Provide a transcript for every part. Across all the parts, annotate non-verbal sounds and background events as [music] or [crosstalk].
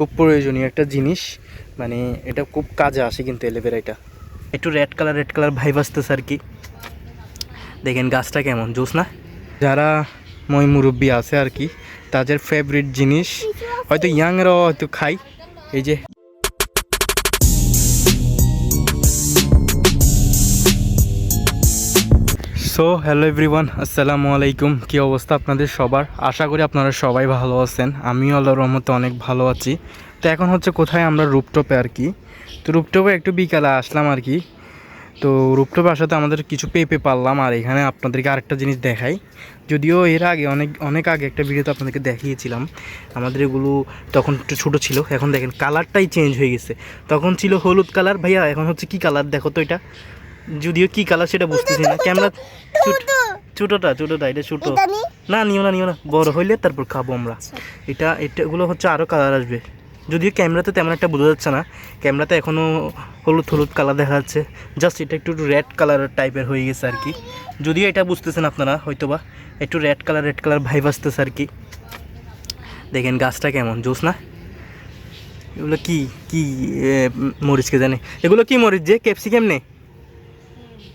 খুব প্রয়োজনীয় একটা জিনিস। মানে এটা খুব কাজে আসে কিন্তু এলোভেরা এটা একটু red colour red colour vibe আসতেছে আর কি। দেখেন গাছটা কেমন, জোস না? যারা মই মুরব্বী আছে আর কি, তাদের ফেভারিট জিনিস, হয়তো ইয়াংরাও হয়তো খাই এই যে সো হ্যালো এভরিওয়ান আসসালামু আলাইকুম। কী অবস্থা আপনাদের সবার? আশা করি আপনারা সবাই ভালো আছেন। আমিও আল্লাহর রহমতে অনেক ভালো আছি। তো এখন হচ্ছে কোথায় আমরা রুপটপে আর কি? তো রুপটপে একটু বিকালে আসলাম আর কি। তো রুপটপে আসাতে আমাদের কিছু পেপে পারলাম আর এখানে আপনাদেরকে আরেকটা জিনিস দেখাই। যদিও এর আগে অনেক অনেক আগে একটা ভিডিওতে আপনাদেরকে দেখিয়েছিলাম। আমাদের এগুলো তখন একটু ছোটো ছিল এখন দেখেন কালারটাই চেঞ্জ হয়ে গেছে। তখন ছিল হলুদ কালার ভাইয়া এখন হচ্ছে কি কালার দেখো তো এটা। যদিও কি কালার সেটা বুঝতেছি না। ক্যামেরা ছোটোটা ছোটোটা এটা ছোটো। না? নিও না নিও না। বড় হইলে তারপর খাব আমরা। এটা এটাগুলো হচ্ছে আরও কালার আসবে। যদিও ক্যামেরাতে তেমন একটা বোঝা যাচ্ছে না। ক্যামেরাতে এখনও হলুদ হলুদ কালার দেখা যাচ্ছে। জাস্ট এটা একটু রেড কালার টাইপের হয়ে গেছে আর কি যদিও এটা বুঝতেছেন আপনারা হয়তোবা। একটু red colour red colour vibe আসতেছে আর কি দেখেন গাছটা কেমন জোস না? এগুলো কি কি মরিচকে জানে। এগুলো কি মরিচ যে? ক্যাপসিকাম নে?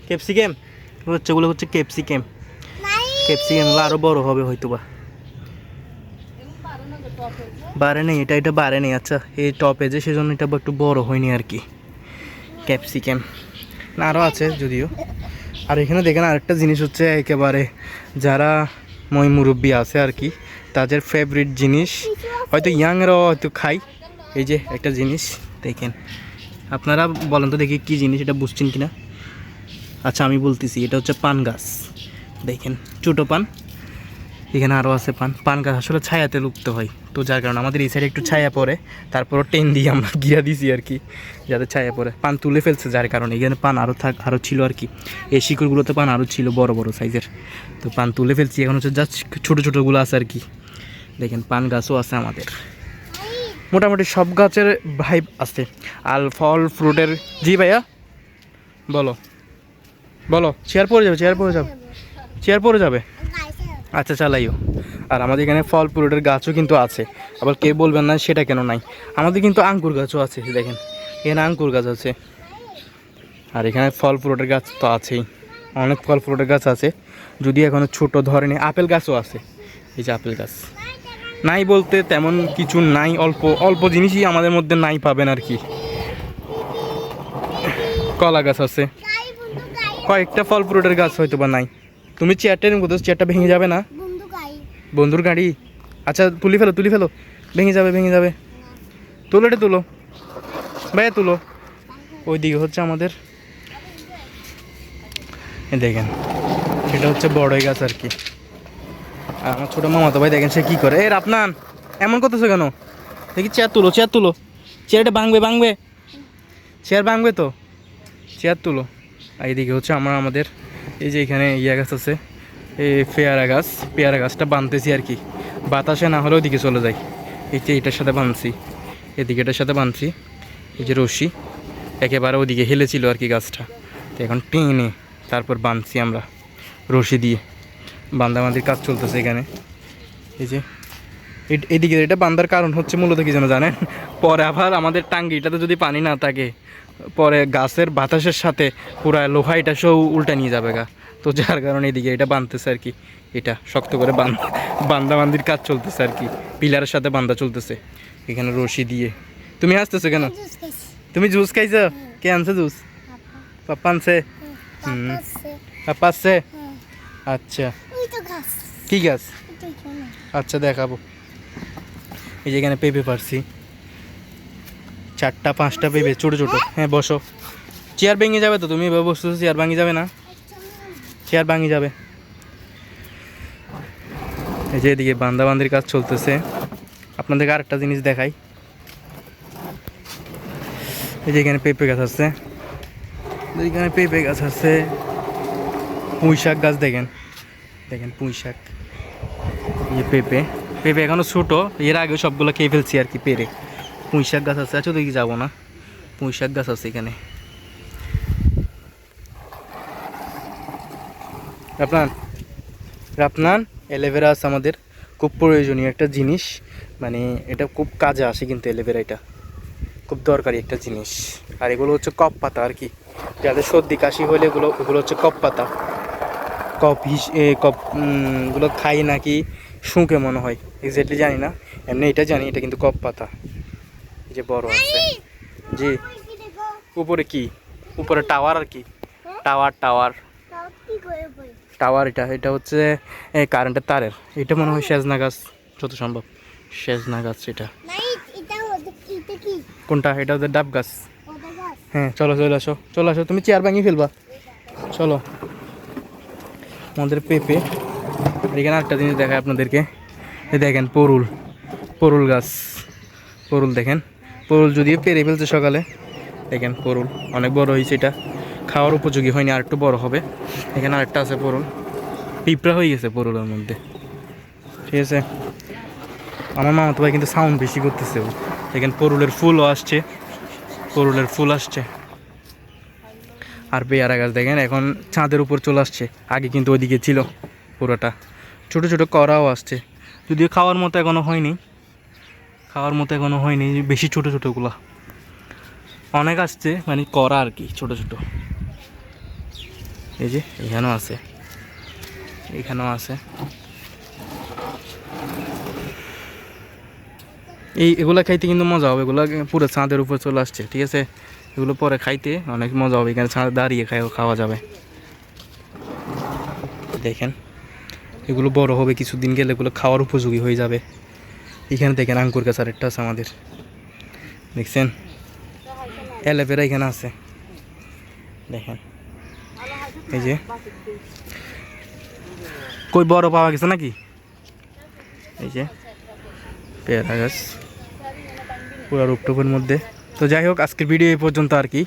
ক্যাপসিকাম? হচ্ছে ওগুলো হচ্ছে ক্যাপসিকাম ক্যাপসিকামগুলো আরও বড় হবে হয়তো বা বাড়ে নেই এটা এটা বাড়ে নেই আচ্ছা এই টপে যে সেজন্য এটা একটু বড় হয়নি আর কি। ক্যাপসিকাম না আরও আছে যদিও। আর এখানে দেখেন আরেকটা জিনিস হচ্ছে একেবারে যারা মই মুরব্বী আছে আর কি তাদের ফেভারিট জিনিস হয়তো ইয়াংরাও হয়তো খাই এই যে একটা জিনিস দেখেন। আপনারা বলেন তো দেখি কী জিনিস এটা বুঝছেন কিনা? আচ্ছা আমি বলতেছি, এটা হচ্ছে পান গাছ। দেখেন, ছোটো পান। এখানে আরও আছে পান। পান গাছ আসলে ছায়াতে লুপ্ত হয়। তো যার কারণে আমাদের এই সাইডে একটু ছায়া পড়ে। তারপরও টেন দিয়ে আমরা [laughs] গিয়া দিছি আর কি, যাতে ছায়া পড়ে। পান তুলে ফেলছে যার কারণে। এখানে পান আরও থাক আরও ছিল আর কি। এই শিকড়গুলোতে পান আরও ছিল, বড় বড় সাইজের। তো পান তুলে ফেলছি। এখন হচ্ছে যা ছোটো, ছোটোগুলো আছে আর কি। দেখেন, পান গাছও আছে আমাদের। মোটামুটি সব গাছের ভাইব আছে। আর ফল ফ্রুটের জি ভাইয়া? বলো। বলো। চেয়ার পড়ে যাবে চেয়ার পড়ে যাবে। চেয়ার পড়ে যাবে? আচ্ছা চালাইও। আর আমাদের এখানে ফল ফ্রুটের গাছও কিন্তু আছে। আবার কে বলবেন না, সেটা কেন নাই? আমাদের কিন্তু আঙ্কুর গাছও আছে, দেখেন। এখানে আঙ্কুর গাছ আছে। আর এখানে ফল ফ্রুটের গাছ তো আছেই। অনেক ফল ফ্রুটের গাছ আছে। যদি এখনও ছোট ধরনের আপেল গাছও আছে। এই যে আপেল গাছ। নাই বলতে তেমন কিছু নাই, অল্প অল্প জিনিসই আমাদের মধ্যে নাই পাবেন আর কি। কলা গাছ আছে। কয়েকটা ফল ফ্রুটের গাছ হয়তো বা নাই। তুমি চেয়ারটা এরকম কোথাও চেয়ারটা ভেঙে যাবে না? বন্ধুর গাড়ি? আচ্ছা তুলি ফেলো তুলি ফেলো। ভেঙে যাবে ভেঙে যাবে। তুলো এটা তুলো। ভাইয়া তুলো। ওইদিকে হচ্ছে আমাদের। দেখেন এটা হচ্ছে বড়ই গাছ আর কি। আর আমার ছোটো মামা তো ভাই দেখেন সে কী করে। এর আপনার এমন করতেছে কেন? দেখি চেয়ার তুলো চেয়ার তুলো। চেয়ারটা ভাঙবে ভাঙবে। চেয়ার ভাঙবে তো? চেয়ার তুলো। আর এইদিকে হচ্ছে আমরা আমাদের এই যে এখানে ইয়া গাছ আছে, এই পেয়ারা গাছ, পেয়ারা গাছটা বাঁধতেছি আর কি। বাতাসে না হলে ওইদিকে চলে যায় এই যে এটার সাথে বাঁধছি এদিকে এটার সাথে বাঁধছি এই যে রশি, একেবারে ওদিকে হেলেছিল আর কি গাছটা। তো এখন টেনে তারপর বাঁধছি আমরা রশি দিয়ে। বান্দাবান্দির কাজ চলতেছে এখানে। এই যে এদিকে এটা বান্ধার কারণ হচ্ছে মূলত কি যেন জানেন? পরে আবার আমাদের টাঙ্গিটাতে যদি পানি না থাকে পরে গাছের বাতাসের সাথে পুরা লোহা এটা সব উল্টা নিয়ে যাবে গা। তো যার কারণে এদিকে এটা বাঁধতেছে আর কি। এটা শক্ত করে বান বান্দা বান্দির কাজ চলতেছে আর কি। পিলারের সাথে বান্ধা চলতেছে। এখানে রশি দিয়ে। তুমি আসতেছো কেন? তুমি জুস খাইছো? কে আনছে জুস? পাপ্পা আনছে? হুম। আছে পাপ্পা আসছে হ্যাঁ। আচ্ছা। কি গাছ? আচ্ছা দেখাবো। এই যে এখানে পেঁপে পারছি চারটা, পাঁচটা পেঁপে ছোটো ছোটো। হ্যাঁ বসো। চেয়ার ভেঙে যাবে তো, তুমি এভাবে বসছো চেয়ার ভাঙি যাবে না? চেয়ার ভাঙি যাবে। এই যে এদিকে বান্দাবান্দির কাজ চলতেছে। আপনাদেরকে আরেকটা জিনিস দেখাই। এই যে এখানে পেঁপে গাছ আছে। এখানে পেঁপে গাছ আছে। পুঁই শাক গাছ দেখেন। দেখেন পুঁই শাক। এই পেঁপে। পেঁপে এখনও ছোটো, এর আগে সবগুলো খেয়ে ফেলছি আর কি, পেরে। পুঁই শাক গাছ আছে। আচ্ছা ওদিকে যাব না। পুঁই শাক গাছ আছে এখানে। আপনার আপনার অ্যালোভেরা আছে আমাদের। খুব প্রয়োজনীয় একটা জিনিস। মানে এটা খুব কাজে আসে কিন্তু এলোভেরাটা খুব দরকারি একটা জিনিস। আর এগুলো হচ্ছে কপ পাতা আর কি। যাদের সর্দি কাশি হলে এগুলো এগুলো হচ্ছে কপ পাতা। কপ হিস এ কপ উম, খাই নাকি শুঁকে মনে হয়। এক্স্যাক্টলি জানি না। এমনি এটা জানি এটা কিন্তু কপ পাতা। যে বড় আছে। জি। উপরে কি? উপরে টাওয়ার আর কি? Tower tower. বই টাওয়ার এটা এটা হচ্ছে কারেন্টের তারের। এটা মনে হয় সেজনা গাছ যত সম্ভব। সেজনা গাছ এটা। কোনটা? এটা ওদের ডাব গাছ। হ্যাঁ চলো চলে আসো চলে আসো। তুমি চেয়ার ভাঙিয়ে ফেলবা। চলো। আমাদের পেঁপে। এখানে একটা জিনিস দেখায় আপনাদেরকে। দেখেন পরুল। পরুল গাছ। পরুল দেখেন। পরুল যদিও পেরে ফেলছে সকালে। দেখেন পরুল, অনেক বড় হয়েছে এটা। খাওয়ার উপযোগী হয়নি আর একটু বড় হবে। এখানে আরেকটা আছে পরুল। পিঁপড়া হয়ে গেছে পরুলের মধ্যে। ঠিক আছে? আমার মামা তো ভাই কিন্তু সাউন্ড বেশি করতেছে ও। দেখেন পরুলের ফুলও আসছে। পরুলের ফুল আসছে। আর পেয়ারা গাছ দেখেন, এখন ছাদের উপর চলে আসছে। আগে কিন্তু ওইদিকে ছিল পুরোটা। ছোট ছোট করাও আসছে। যদিও খাওয়ার মতো এখনও হয়নি। খাওয়ার মতো এখনও হয়নি, বেশি ছোট ছোটোগুলা অনেক আসছে মানে করা আর কি, ছোট ছোট। এই যে, এখানেও আছে। এখানেও আছে। এই এগুলো খাইতে কিন্তু মজা হবে, এগুলো পুরো ছাঁদের উপর চলে আসছে, ঠিক আছে? এগুলো পরে খাইতে অনেক মজা হবে, এখানে ছাদে দাঁড়িয়ে খাই, খাওয়া যাবে। দেখেন, এগুলো বড় হবে, কিছুদিন গেলে এগুলো খাওয়ার উপযোগী হয়ে যাবে। এখানে দেখেন আঙ্কুর গাছ আরেকটা আছে আমাদের। দেখছেন? অ্যালোভেরা এখানে আছে। দেখেন। এই যে। কই বড় পাওয়া গেছে নাকি? এই যে। পেয়ারা গাছ। পুরো রূপটুকুর মধ্যে। তো যাই হোক, আজকের ভিডিও এই পর্যন্ত আর কি।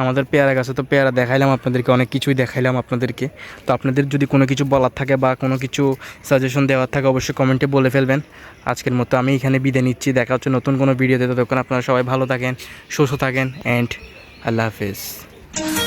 আমাদের পেয়ারা গাছে তো পেয়ারা দেখাইলাম, আপনাদেরকে অনেক কিছুই দেখাইলাম আপনাদেরকে। তো আপনাদের যদি কোনো কিছু বলার থাকে বা কোনো কিছু সাজেশন দেওয়ার থাকে, অবশ্যই কমেন্টে বলে ফেলবেন। আজকের মতো আমি এখানে বিদায় নিচ্ছি, দেখা হচ্ছে নতুন কোনো ভিডিওতে ততক্ষণ আপনারা সবাই ভালো থাকেন, সুস্থ থাকেন অ্যান্ড আল্লাহ হাফেজ।